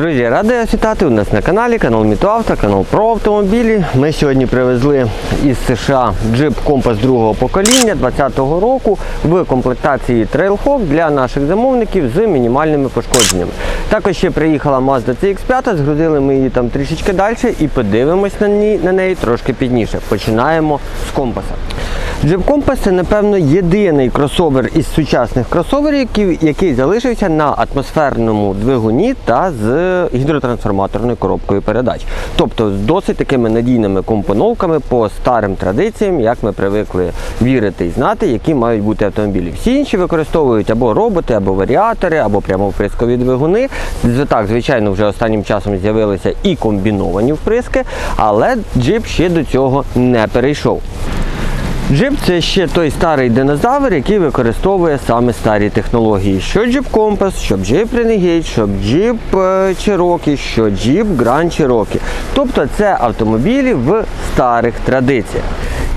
Друзі, радий вас вітати у нас на каналі, канал Мітоавто, канал про автомобілі. Ми сьогодні привезли із США джип компас другого покоління 2020 року в комплектації Trailhawk для наших замовників з мінімальними пошкодженнями. Також ще приїхала Mazda CX5, згрузили ми її там трішечки далі і подивимось на, ній, на неї трошки пізніше. Починаємо з компаса. Compass це, напевно, єдиний кросовер із сучасних кросоверів, який, який залишився на атмосферному двигуні та з гідротрансформаторною коробкою передач. Тобто з досить такими надійними компоновками по старим традиціям, як ми привикли вірити і знати, які мають бути автомобілі. Всі інші використовують або роботи, або варіатори, або прямовприскові двигуни. З- Так, звичайно, вже останнім часом з'явилися і комбіновані вприски, але джип ще до цього не перейшов. Джип це ще той старий динозавр, який використовує саме старі технології. Що Jeep Compass, що Jeep Renegade, що Jeep е, Cherokee, що Jeep Grand Cherokee. Тобто це автомобілі в старих традиціях.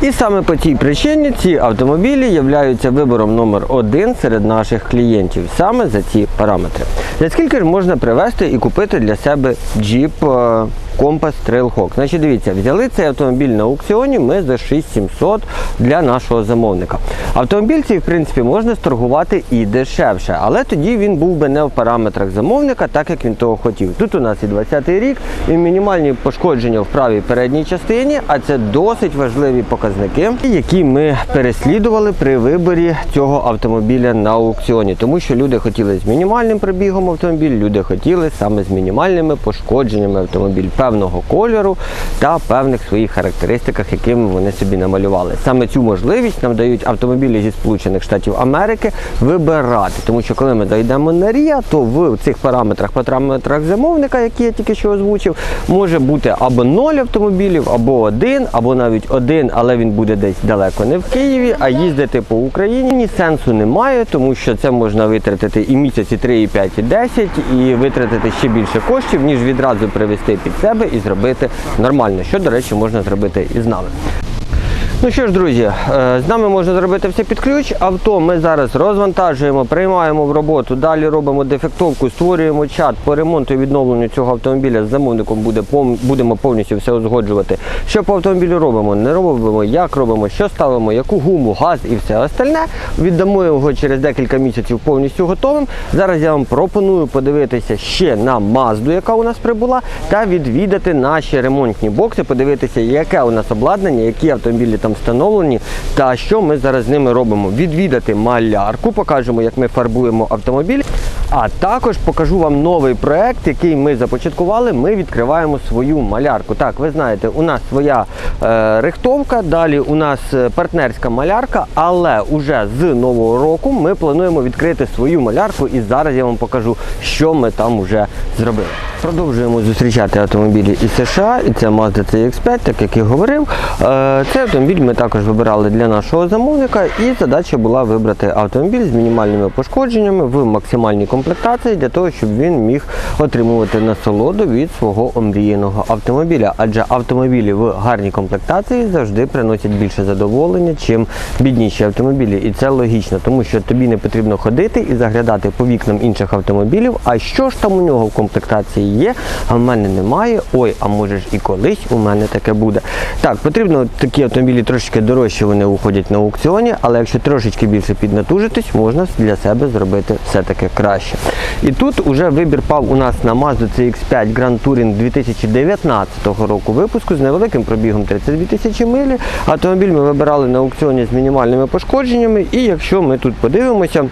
І саме по цій причині ці автомобілі являються вибором номер один серед наших клієнтів саме за ці параметри. За скільки ж можна привезти і купити для себе Jeep Compass Trailhawk. Значить, дивіться, взяли цей автомобіль на аукціоні ми за 6700 для нашого замовника. Автомобіль цей, в принципі, можна сторгувати і дешевше, але тоді він був би не в параметрах замовника, так як він того хотів. Тут у нас і 20-й рік, і мінімальні пошкодження в правій передній частині, а це досить важливі показники, які ми переслідували при виборі цього автомобіля на аукціоні, тому що люди хотіли з мінімальним пробігом автомобіль, люди хотіли саме з мінімальними пошкодженнями автомобіль певного кольору та певних своїх характеристиках, якими вони собі намалювали. Саме цю можливість нам дають автомобілі зі Сполучених Штатів Америки вибирати, тому що коли ми дійдемо на Рія, то в цих параметрах, параметрах замовника, які я тільки що озвучив, може бути або 0 автомобілів, або один, або навіть один, але він буде десь далеко не в Києві, а їздити по Україні. Сенсу немає, тому що це можна витратити і місяці 3, і 5, і 10, і витратити ще більше коштів, ніж відразу привезти під себе і зробити нормально, що, до речі, можна зробити і з нами. Ну що ж, друзі, е, з нами можна зробити все під ключ. Авто ми зараз розвантажуємо, приймаємо в роботу, далі робимо дефектовку, створюємо чат по ремонту і відновленню цього автомобіля. З замовником буде будемо повністю все узгоджувати. Що по автомобілю робимо, не робимо, як робимо, що ставимо, яку гуму, газ і все остальне. Віддамо його через декілька місяців повністю готовим. Зараз я вам пропоную подивитися ще на Мазду, яка у нас прибула, та відвідати наші ремонтні бокси, подивитися, яке у нас обладнання, які автомобілі там встановлені, та що ми зараз з ними робимо. Відвідати малярку, покажемо, як ми фарбуємо автомобіль. А також покажу вам новий проект, який ми започаткували. Ми відкриваємо свою малярку. Так, ви знаєте, у нас своя е, рихтовка, далі у нас е, партнерська малярка, але уже з нового року ми плануємо відкрити свою малярку і зараз я вам покажу, що ми там вже зробили. Продовжуємо зустрічати автомобілі із США, і це Mazda CX-5, так як я говорив. Е, Цей автомобіль ми також вибирали для нашого замовника, і задача була вибрати автомобіль з мінімальними пошкодженнями в максимальній комплектації для того, щоб він міг отримувати насолоду від свого омріяного автомобіля. Адже автомобілі в гарній комплектації завжди приносять більше задоволення, чим бідніші автомобілі. І це логічно, тому що тобі не потрібно ходити і заглядати по вікнам інших автомобілів. А що ж там у нього в комплектації є? А в мене немає. Ой, а може ж і колись у мене таке буде. Так, потрібно такі автомобілі трошечки дорожче, вони виходять на аукціоні, але якщо трошечки більше піднатужитись, можна для себе зробити все-таки краще. І тут уже вибір пав у нас на Mazda CX-5 Grand Touring 2019 року випуску з невеликим пробігом 32 тисячі милі. Автомобіль ми вибирали на аукціоні з мінімальними пошкодженнями. І якщо ми тут подивимося,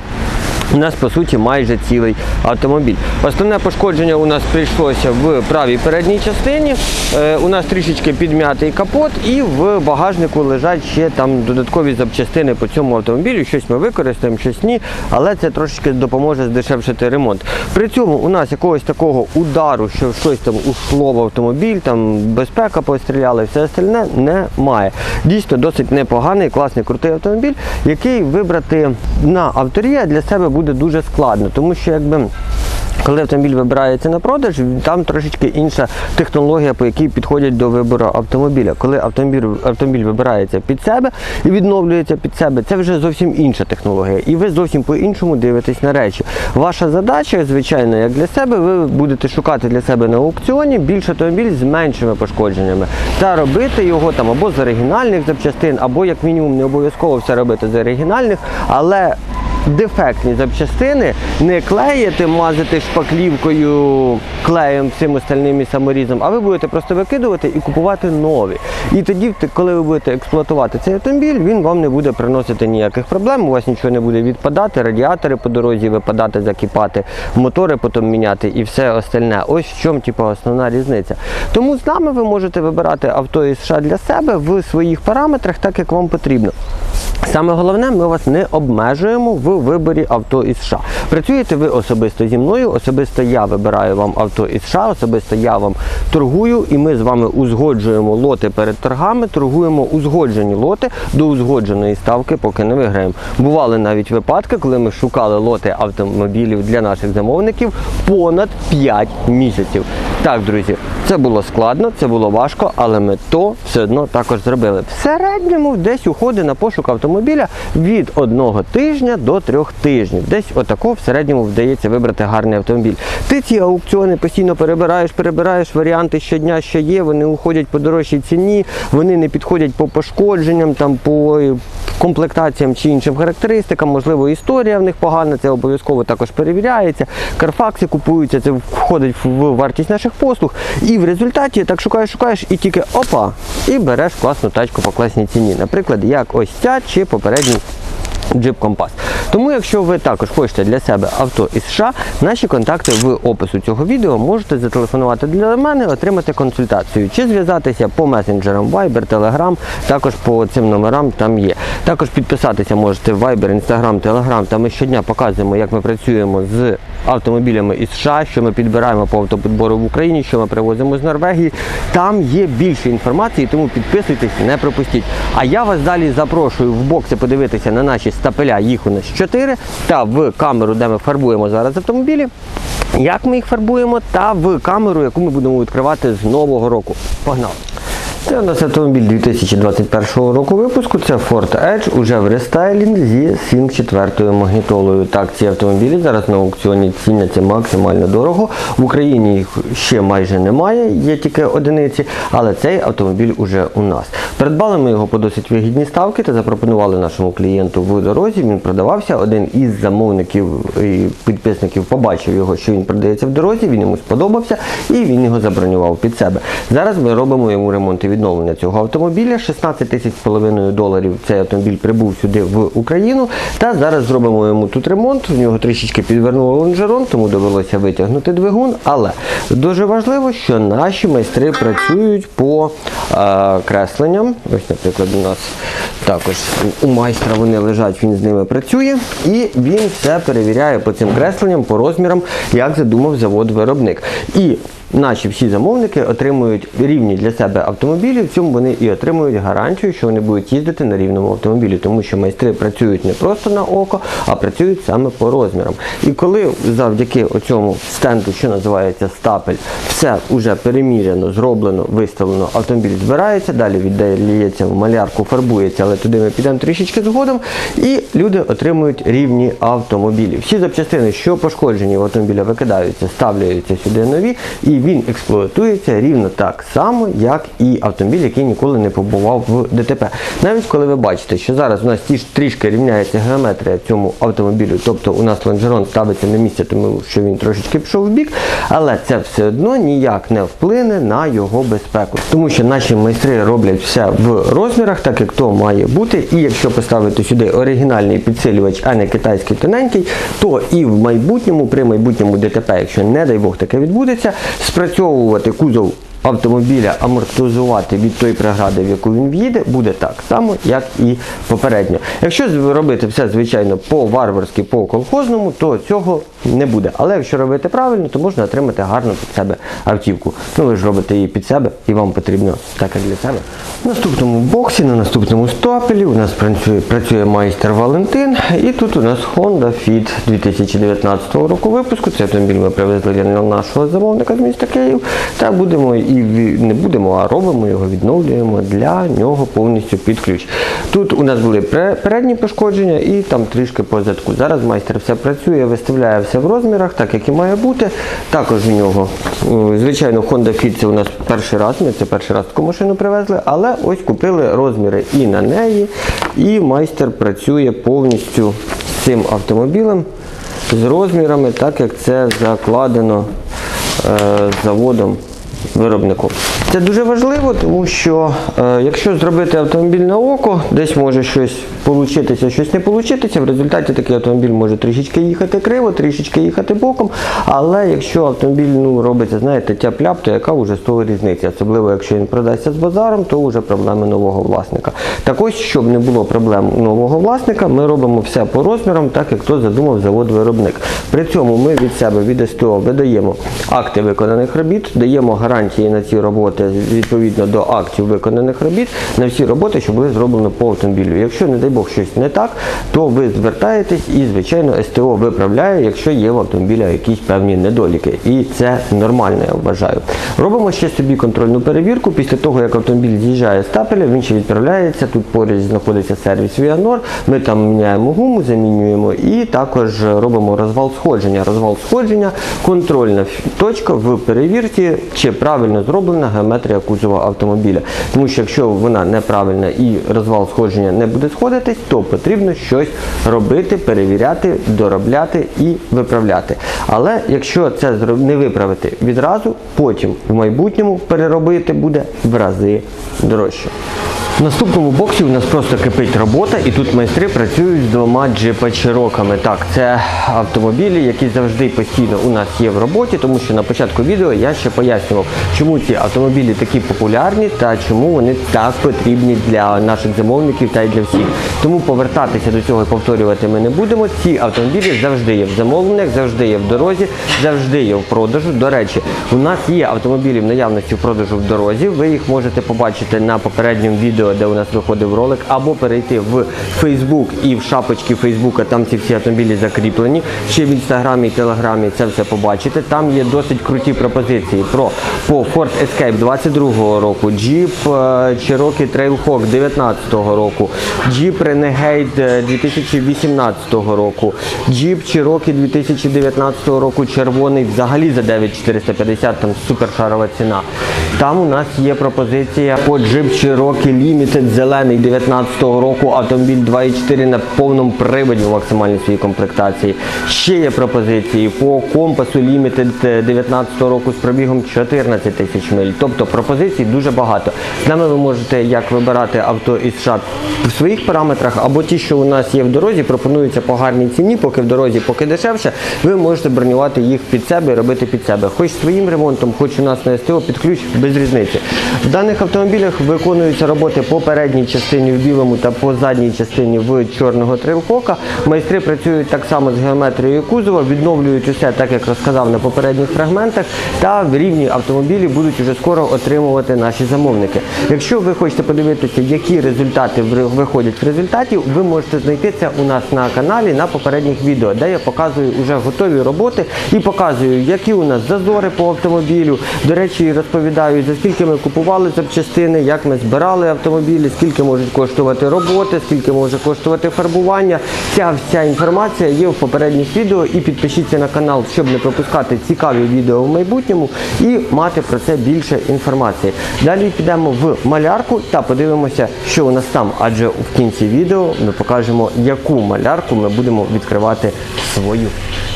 у нас по суті майже цілий автомобіль. Основне пошкодження у нас прийшлося в правій передній частині. Е, у нас трішечки підм'ятий капот, і в багажнику лежать ще там додаткові запчастини по цьому автомобілю. Щось ми використаємо, щось ні, але це трошечки допоможе здешевшити ремонт. При цьому у нас якогось такого удару, що щось там ушло в автомобіль, там безпека постріляла і все остальне немає. Дійсно досить непоганий, класний, крутий автомобіль, який вибрати на авторія для себе буде дуже складно, тому що якби Коли автомобіль вибирається на продаж, там трошечки інша технологія, по якій підходять до вибору автомобіля. Коли автомобіль, автомобіль вибирається під себе і відновлюється під себе, це вже зовсім інша технологія. І ви зовсім по-іншому дивитесь на речі. Ваша задача, звичайно, як для себе, ви будете шукати для себе на аукціоні більш автомобіль з меншими пошкодженнями та робити його там або з оригінальних запчастин, або як мінімум не обов'язково все робити з оригінальних, але дефектні запчастини не клеїти, мазати шпаклівкою, клеєм цим остальним і саморізом, а ви будете просто викидувати і купувати нові. І тоді, коли ви будете експлуатувати цей автомобіль, він вам не буде приносити ніяких проблем, у вас нічого не буде відпадати, радіатори по дорозі випадати, закипати, мотори потім міняти і все остальне. Ось в чому типу, основна різниця. Тому з нами ви можете вибирати авто із США для себе в своїх параметрах, так як вам потрібно. Саме головне, ми вас не обмежуємо в виборі авто із США. Працюєте ви особисто зі мною, особисто я вибираю вам авто із США, особисто я вам торгую, і ми з вами узгоджуємо лоти перед торгами, торгуємо узгоджені лоти до узгодженої ставки, поки не виграємо. Бували навіть випадки, коли ми шукали лоти автомобілів для наших замовників понад 5 місяців. Так, друзі, це було складно, це було важко, але ми то все одно також зробили. В середньому десь уходить на пошук автомобіля від одного тижня до трьох тижнів. Десь отако в середньому вдається вибрати гарний автомобіль. Ти ці аукціони постійно перебираєш, перебираєш варіанти щодня, що є, вони уходять по дорожчій ціні, вони не підходять по пошкодженням, там по комплектаціям чи іншим характеристикам, можливо, історія в них погана, це обов'язково також перевіряється. Карфакси купуються, це входить в вартість наших послуг. І в результаті так шукаєш, шукаєш і тільки опа, і береш класну тачку по класній ціні. Наприклад, як ось ця чи попередній. Jeep Compass. Тому, якщо ви також хочете для себе авто із США, наші контакти в опису цього відео можете зателефонувати для мене, отримати консультацію чи зв'язатися по месенджерам Viber, Telegram, також по цим номерам там є. Також підписатися можете в Viber, Instagram, Telegram. Там ми щодня показуємо, як ми працюємо з автомобілями із США, що ми підбираємо по автопідбору в Україні, що ми привозимо з Норвегії. Там є більше інформації, тому підписуйтесь, не пропустіть. А я вас далі запрошую в бокси подивитися на наші стапеля, їх у нас 4, та в камеру, де ми фарбуємо зараз автомобілі. Як ми їх фарбуємо, та в камеру, яку ми будемо відкривати з нового року. Погнали! Це у нас автомобіль 2021 року випуску. Це Ford Edge уже в рестайлінг зі 7.4 магнітолою. Так, ці автомобілі зараз на аукціоні ціняться максимально дорого. В Україні їх ще майже немає, є тільки одиниці, але цей автомобіль уже у нас. Придбали ми його по досить вигідній ставки та запропонували нашому клієнту в дорозі. Він продавався. Один із замовників і підписників побачив його, що він продається в дорозі. Він йому сподобався і він його забронював під себе. Зараз ми робимо йому ремонт відновлення цього автомобіля. 16 тисяч з половиною доларів цей автомобіль прибув сюди в Україну. Та зараз зробимо йому тут ремонт. У нього трішечки підвернуло лонжерон, тому довелося витягнути двигун. Але дуже важливо, що наші майстри працюють по е, кресленням. Ось, наприклад, у нас також у майстра вони лежать, він з ними працює, і він все перевіряє по цим кресленням, по розмірам, як задумав завод-виробник. І Наші всі замовники отримують рівні для себе автомобілі, в цьому вони і отримують гарантію, що вони будуть їздити на рівному автомобілі, тому що майстри працюють не просто на око, а працюють саме по розмірам. І коли завдяки цьому стенду, що називається стапель, все вже переміряно, зроблено, виставлено, автомобіль збирається, далі віддається в малярку, фарбується, але туди ми підемо трішечки згодом, і люди отримують рівні автомобілі. Всі запчастини, що пошкоджені в автомобіля, викидаються, ставляються сюди нові, і він експлуатується рівно так само, як і автомобіль, який ніколи не побував в ДТП. Навіть коли ви бачите, що зараз у нас ті ж трішки рівняється геометрія цьому автомобілю, тобто у нас лонжерон ставиться на місце, тому що він трошечки пішов в бік, але це все одно ніяк не вплине на його безпеку. Тому що наші майстри роблять все в розмірах, так як то має бути. І якщо поставити сюди оригінальний підсилювач, а не китайський тоненький, то і в майбутньому, при майбутньому ДТП, якщо не дай Бог таке відбудеться, спрацьовувати кузов автомобіля, амортизувати від тої прегради, в яку він в'їде, буде так само, як і попередньо. Якщо робити все, звичайно, по-варварськи, по колхозному, то цього не буде. Але якщо робити правильно, то можна отримати гарну під себе автівку. Ну ви ж робите її під себе і вам потрібно так як для себе. В наступному боксі, на наступному стапелі у нас працює, працює майстер Валентин. І тут у нас Honda Fit 2019 року випуску. Цей автомобіль ми привезли для нашого замовника з міста Київ. Та будемо і не будемо, а робимо його, відновлюємо для нього повністю під ключ. Тут у нас були передні пошкодження і там трішки по задку. Зараз майстер все працює, виставляє все в розмірах, так як і має бути. Також у нього, е, звичайно, Honda Fit це у нас перший раз. Ми це перший раз таку машину привезли, але ось купили розміри і на неї. І майстер працює повністю з цим автомобілем з розмірами, так як це закладено е, заводом виробником. Це дуже важливо, тому що е, якщо зробити автомобіль на око, десь може щось получитися, щось не получитися. В результаті такий автомобіль може трішечки їхати криво, трішечки їхати боком. Але якщо автомобіль ну, робиться, знаєте, тяп-ляп, то яка вже з того різниця? Особливо, якщо він продасться з базаром, то вже проблеми нового власника. Так ось, щоб не було проблем нового власника, ми робимо все по розмірам, так як то задумав завод-виробник. При цьому ми від себе від СТО видаємо акти виконаних робіт, даємо гарантії на ці роботи відповідно до актів виконаних робіт на всі роботи, що були зроблені по автомобілю. Якщо, не Бог, щось не так, то ви звертаєтесь і, звичайно, СТО виправляє, якщо є в автомобіля якісь певні недоліки. І це нормально, я вважаю. Робимо ще собі контрольну перевірку. Після того, як автомобіль з'їжджає з тапеля, він ще відправляється. Тут поруч знаходиться сервіс Віанор. Ми там міняємо гуму, замінюємо і також робимо розвал сходження. Розвал сходження контрольна точка в перевірці, чи правильно зроблена геометрія кузова автомобіля. Тому що якщо вона неправильна і розвал сходження не буде сходитись, то потрібно щось робити, перевіряти, доробляти і виправляти. Але якщо це не виправити відразу, потім в майбутньому переробити буде в рази дорожче. В наступному боксі у нас просто кипить робота, і тут майстри працюють з двома джипа-чироками. Так, це автомобілі, які завжди постійно у нас є в роботі, тому що на початку відео я ще пояснював, чому ці автомобілі такі популярні та чому вони так потрібні для наших замовників та й для всіх. Тому повертатися до цього і повторювати ми не будемо. Ці автомобілі завжди є в замовленнях, завжди є в дорозі, завжди є в продажу. До речі, у нас є автомобілі в наявності в продажу в дорозі. Ви їх можете побачити на попередньому відео, де у нас виходив ролик, або перейти в Facebook і в шапочці Фейсбука. Там ці всі автомобілі закріплені. Ще в інстаграмі і телеграмі це все побачите. Там є досить круті пропозиції про по Ford Escape 22 року, Jeep е, Cherokee Trailhawk 19 року, Jeep Renegade е, 2018 року, Jeep Cherokee 2019 року, червоний взагалі за 9450, там супершарова ціна. Там у нас є пропозиція по Jeep Cherokee Limited зелений 19 року, автомобіль 2.4 на повному приводі в максимальній своїй комплектації. Ще є пропозиції по компасу Limited е, 19 року з пробігом 14 тисяч миль. Тобто пропозицій дуже багато. З нами ви можете як вибирати авто із США в своїх параметрах, або ті, що у нас є в дорозі, пропонуються по гарній ціні, поки в дорозі, поки дешевше. Ви можете бронювати їх під себе і робити під себе. Хоч своїм ремонтом, хоч у нас на СТО під ключ без різниці. В даних автомобілях виконуються роботи по передній частині в білому та по задній частині в чорного трилхока. Майстри працюють так само з геометрією кузова, відновлюють усе так, як розказав на попередніх фрагментах, та в рівні автомобілі будуть уже скоро отримувати наші замовники. Якщо ви хочете подивитися, які результати виходять в результаті, ви можете знайти це у нас на каналі на попередніх відео, де я показую вже готові роботи і показую, які у нас зазори по автомобілю. До речі, розповідаю, за скільки ми купували запчастини, як ми збирали автомобілі, скільки можуть коштувати роботи, скільки може коштувати фарбування. Ця вся інформація є в попередніх відео. І підпишіться на канал, щоб не пропускати цікаві відео в майбутньому і мати про це більше інформації. Далі підемо в малярку та подивимося, що у нас там, адже в кінці відео ми покажемо, яку малярку ми будемо відкривати свою.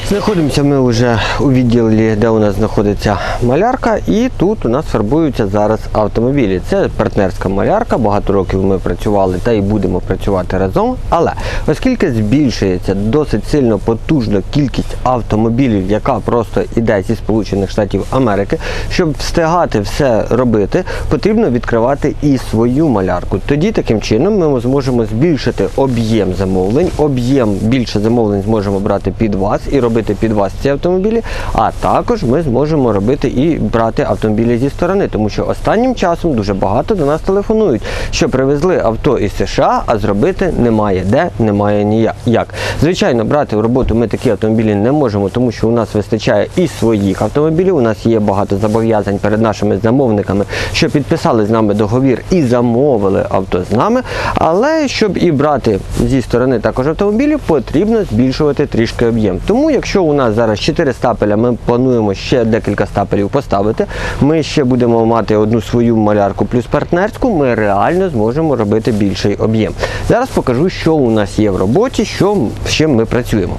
Знаходимося ми вже у відділі, де у нас знаходиться малярка, і тут у нас фарбуються зараз автомобілі. Це партнерська малярка. Багато років ми працювали та і будемо працювати разом. Але оскільки збільшується досить сильно потужна кількість автомобілів, яка просто йде зі Сполучених Штатів Америки, щоб встигати все робити, потрібно відкривати і свою малярку. Тоді таким чином ми зможемо збільшити об'єм замовлень, об'єм більше замовлень зможемо брати під вас і робити робити під вас ці автомобілі, а також ми зможемо робити і брати автомобілі зі сторони, тому що останнім часом дуже багато до нас телефонують, що привезли авто із США, а зробити немає де, немає ніяк. Звичайно, брати в роботу ми такі автомобілі не можемо, тому що у нас вистачає і своїх автомобілів. У нас є багато зобов'язань перед нашими замовниками, що підписали з нами договір і замовили авто з нами. Але щоб і брати зі сторони також автомобілів, потрібно збільшувати трішки об'єм. Тому, якщо у нас зараз 4 стапеля, ми плануємо ще декілька стапелів поставити. Ми ще будемо мати одну свою малярку плюс партнерську. Ми реально зможемо робити більший об'єм. Зараз покажу, що у нас є в роботі, що з чим ми працюємо.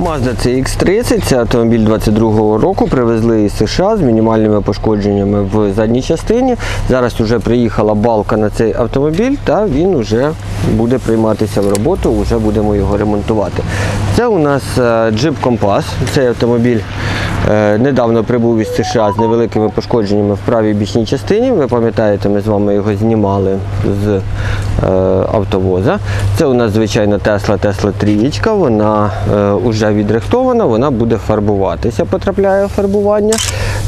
Mazda CX-30, це автомобіль 22-го року, привезли із США з мінімальними пошкодженнями в задній частині. Зараз вже приїхала балка на цей автомобіль, та він вже буде прийматися в роботу, вже будемо його ремонтувати. Це у нас е, Jeep Compass. Цей автомобіль е, недавно прибув із США з невеликими пошкодженнями в правій бічній частині. Ви пам'ятаєте, ми з вами його знімали з е, автовоза. Це у нас звичайно Tesla Tesla 3. Вона е, вже відрихтована, вона буде фарбуватися, потрапляє в фарбування.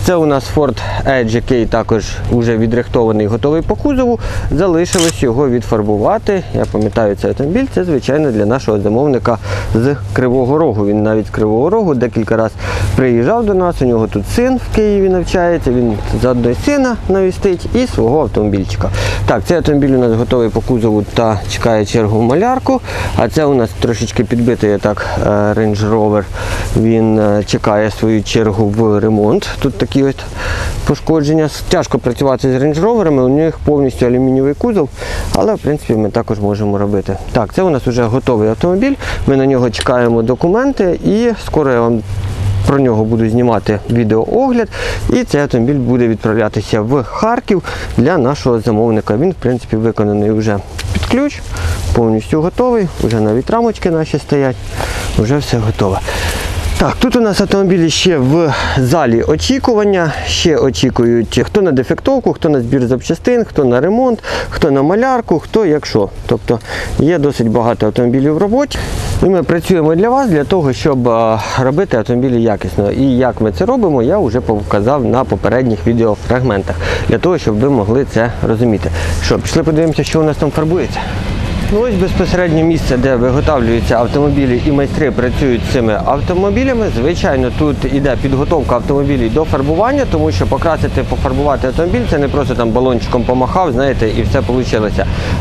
Це у нас Ford Edge, який також вже відрихтований, готовий по кузову. Залишилось його відфарбувати. Я пам'ятаю цей автомобіль. Це звичайно для нашого замовника з Кривого Рогу. Він навіть з Кривого Рогу декілька разів приїжджав до нас. У нього тут син в Києві навчається. Він заодно сина навістить і свого автомобільчика. Так, цей автомобіль у нас готовий по кузову та чекає чергу в малярку. А це у нас трошечки підбитий так е, Range Rover. Він е, чекає свою чергу в ремонт. Тут такі от пошкодження. Тяжко працювати з Range Rover, у них повністю алюмінієвий кузов, але в принципі ми також можемо робити. Так, це у нас вже готовий автомобіль. Ми на нього чекаємо документи і скоро я вам про нього буду знімати відеоогляд. І цей автомобіль буде відправлятися в Харків для нашого замовника. Він, в принципі, виконаний вже під ключ, повністю готовий. Вже навіть рамочки наші стоять, вже все готове. Так, тут у нас автомобілі ще в залі очікування. Ще очікують хто на дефектовку, хто на збір запчастин, хто на ремонт, хто на малярку, хто як що. Тобто є досить багато автомобілів в роботі. І ми працюємо для вас для того, щоб робити автомобілі якісно. І як ми це робимо, я вже показав на попередніх відеофрагментах, для того, щоб ви могли це розуміти. Що, пішли подивимося, що у нас там фарбується. Ось безпосереднє місце, де виготовлюються автомобілі і майстри працюють з цими автомобілями. Звичайно, тут іде підготовка автомобілів до фарбування, тому що покрасити, пофарбувати автомобіль це не просто там балончиком помахав, знаєте, і все вийшло.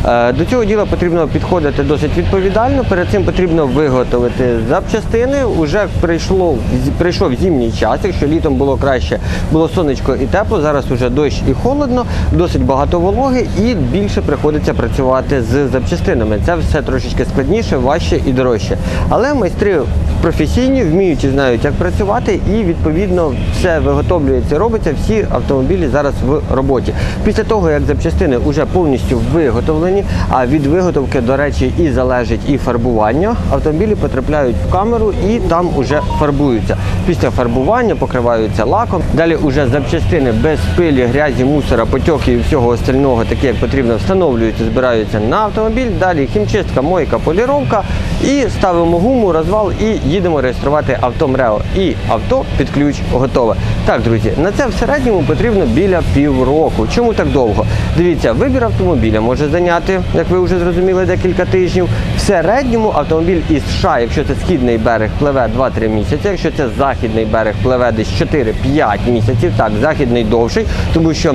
Е, До цього діла потрібно підходити досить відповідально. Перед цим потрібно виготовити запчастини. Уже прийшло прийшов зимній час. Якщо літом було краще, було сонечко і тепло. Зараз уже дощ і холодно, досить багато вологи і більше приходиться працювати з запчастинами. Це все трошечки складніше, важче і дорожче. Але майстри професійні, вміють і знають, як працювати, і відповідно все виготовлюється, робиться. Всі автомобілі зараз в роботі. Після того, як запчастини вже повністю виготовлені, а від виготовки, до речі, і залежить і фарбування, автомобілі потрапляють в камеру і там вже фарбуються. Після фарбування покриваються лаком. Далі вже запчастини без пилі, грязі, мусора, потьоків і всього остального, таке як потрібно, встановлюються, збираються на автомобіль. Далі хімчистка, мойка, поліровка і ставимо гуму, розвал і їдемо реєструвати авто МРЕО. І авто під ключ готове. Так, друзі, на це в середньому потрібно біля півроку. Чому так довго? Дивіться, вибір автомобіля може зайняти, як ви вже зрозуміли, декілька тижнів. В середньому автомобіль із США, якщо це східний берег, пливе 2-3 місяці. Якщо це західний берег, пливе десь 4-5 місяців. Так, західний довший, тому що.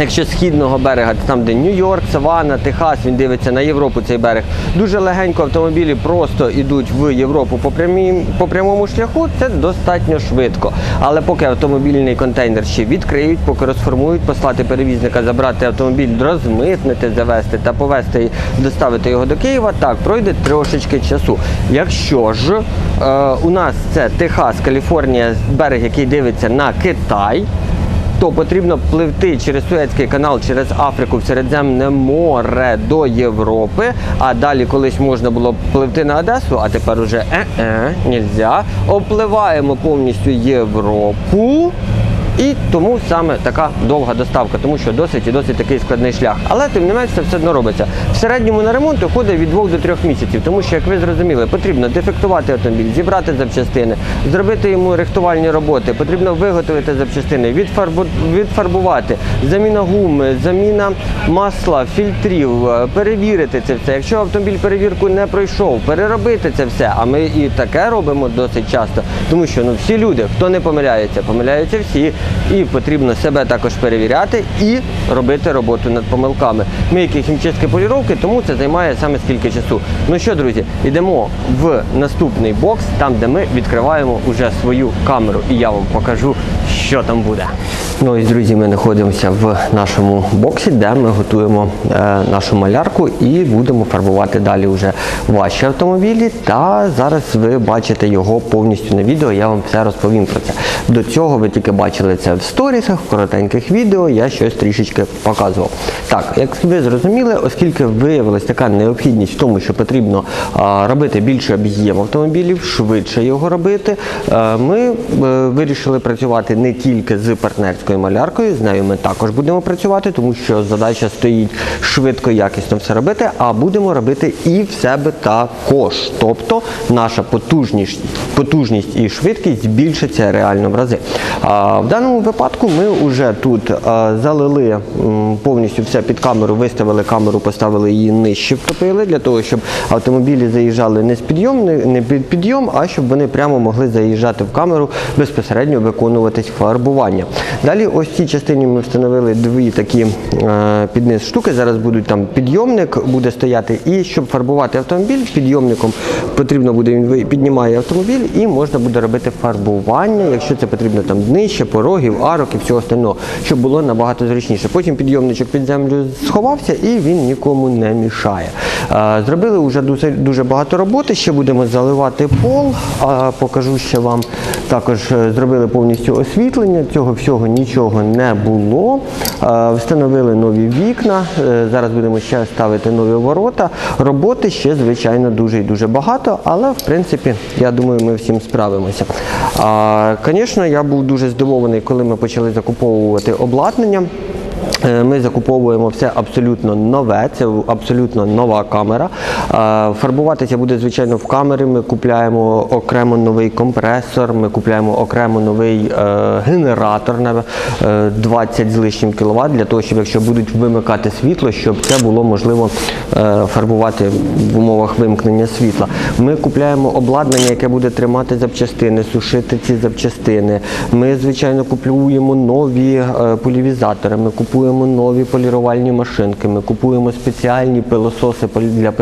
Якщо східного берега, це там де Нью-Йорк, Савана, Техас, він дивиться на Європу цей берег. Дуже легенько автомобілі просто йдуть в Європу по, прямій, по прямому шляху, це достатньо швидко. Але поки автомобільний контейнер ще відкриють, поки розформують, послати перевізника, забрати автомобіль, розмитнити, завести та повезти, доставити його до Києва, так, пройде трошечки часу. Якщо ж е, у нас це Техас, Каліфорнія, берег, який дивиться на Китай то потрібно пливти через Суецький канал, через Африку в Середземне море до Європи. А далі колись можна було пливти на Одесу, а тепер уже е-е, нельзя. Опливаємо повністю Європу. І тому саме така довга доставка, тому що досить і досить такий складний шлях. Але тим не менш це все одно робиться. В середньому на ремонт уходить від 2 до 3 місяців, тому що, як ви зрозуміли, потрібно дефектувати автомобіль, зібрати запчастини, зробити йому рихтувальні роботи, потрібно виготовити запчастини, відфарбу... відфарбувати, заміна гуми, заміна масла, фільтрів, е, перевірити це все. Якщо автомобіль перевірку не пройшов, переробити це все. А ми і таке робимо досить часто, тому що ну всі люди, хто не помиляється, помиляються всі, і потрібно себе також перевіряти і робити роботу над помилками. Ми які хімчистки поліровки, тому це займає саме скільки часу. Ну що, друзі, йдемо в наступний бокс, там де ми відкриваємо уже свою камеру, і я вам покажу, що там буде. Ну ось, друзі, ми знаходимося в нашому боксі, де ми готуємо е, нашу малярку і будемо фарбувати далі вже ваші автомобілі. Та зараз ви бачите його повністю на відео. Я вам все розповім про це. До цього ви тільки бачили це в сторісах, в коротеньких відео. Я щось трішечки показував. Так, як ви зрозуміли, оскільки виявилась така необхідність в тому, що потрібно а, робити більше об'єм автомобілів, швидше його робити, е, ми е, вирішили працювати не тільки з партнерською маляркою, з нею ми також будемо працювати, тому що задача стоїть швидко, якісно все робити, а будемо робити і в себе також. Тобто наша потужність, потужність і швидкість збільшиться реально в рази. А, в даному випадку ми вже тут а, залили м, повністю все під камеру, виставили камеру, поставили її нижче, втопили, для того, щоб автомобілі заїжджали не з підйом, не, не під підйом, а щоб вони прямо могли заїжджати в камеру, безпосередньо виконуватись фарбування. Далі ось в цій частині ми встановили дві такі е, під низ штуки. Зараз будуть там підйомник буде стояти. І щоб фарбувати автомобіль підйомником, потрібно буде він піднімає автомобіль і можна буде робити фарбування, якщо це потрібно там днище, порогів, арок і всього остального, щоб було набагато зручніше. Потім підйомничок під землю сховався і він нікому не мішає. Е, Зробили вже дуже, багато роботи. Ще будемо заливати пол. А покажу ще вам. Також е, зробили повністю освітлення. Цього всього нічого не було. Е, Встановили нові вікна. Е, Зараз будемо ще ставити нові ворота. Роботи ще, звичайно, дуже і дуже багато, але в принципі, я думаю, ми всім справимося. Звісно, я був дуже здивований, коли ми почали закуповувати обладнання. Е, Ми закуповуємо все абсолютно нове, це абсолютно нова камера. Е, Фарбуватися буде, звичайно, в камері. Ми купляємо окремо новий компресор, ми купляємо окремо новий е, генератор на е, 20 з лишнім кВт, для того, щоб якщо будуть вимикати світло, щоб це було можливо фарбувати в умовах вимкнення світла. Ми купляємо обладнання, яке буде тримати запчастини, сушити ці запчастини. Ми, звичайно, купуємо нові полівізатори, ми купуємо нові полірувальні машинки, ми купуємо спеціальні пилососи для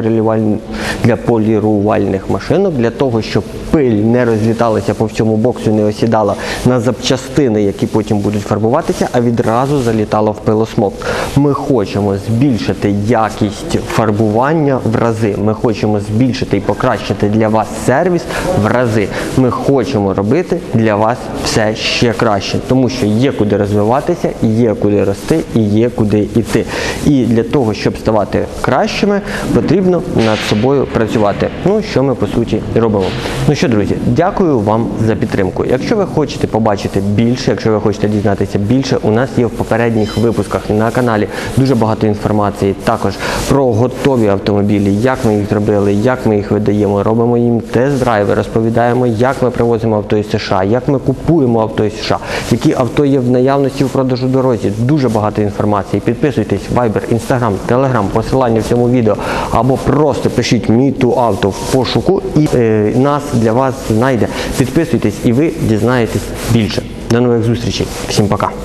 для полірувальних машинок, для того, щоб пиль не розліталася по всьому боксу, не осідала на запчастини, які потім будуть фарбуватися, а відразу залітала в пилосмок. Ми хочемо збільшити якість фарбування в рази. Ми хочемо збільшити і покращити для вас сервіс в рази. Ми хочемо робити для вас все ще краще, тому що є куди розвиватися, є куди рости і є куди йти. І для того, щоб ставати кращими, потрібно над собою працювати. Ну що ми по суті і робимо. Ну що, друзі, дякую вам за підтримку. Якщо ви хочете побачити більше, якщо ви хочете дізнатися більше, у нас є в попередніх випусках на каналі дуже багато інформації також про готові автомобілі, як ми їх зробили, як ми їх видаємо, робимо їм тест-драйви, розповідаємо, як ми привозимо авто із США, як ми купуємо авто із США, які авто є в наявності в продажу дорозі. Дуже багато інформації. Підписуйтесь, Viber, Instagram, Telegram, посилання в цьому відео, або просто пишіть мій авто в пошуку і е, нас для вас знайде. Підписуйтесь і ви дізнаєтесь більше. До нових зустрічей. Всім пока.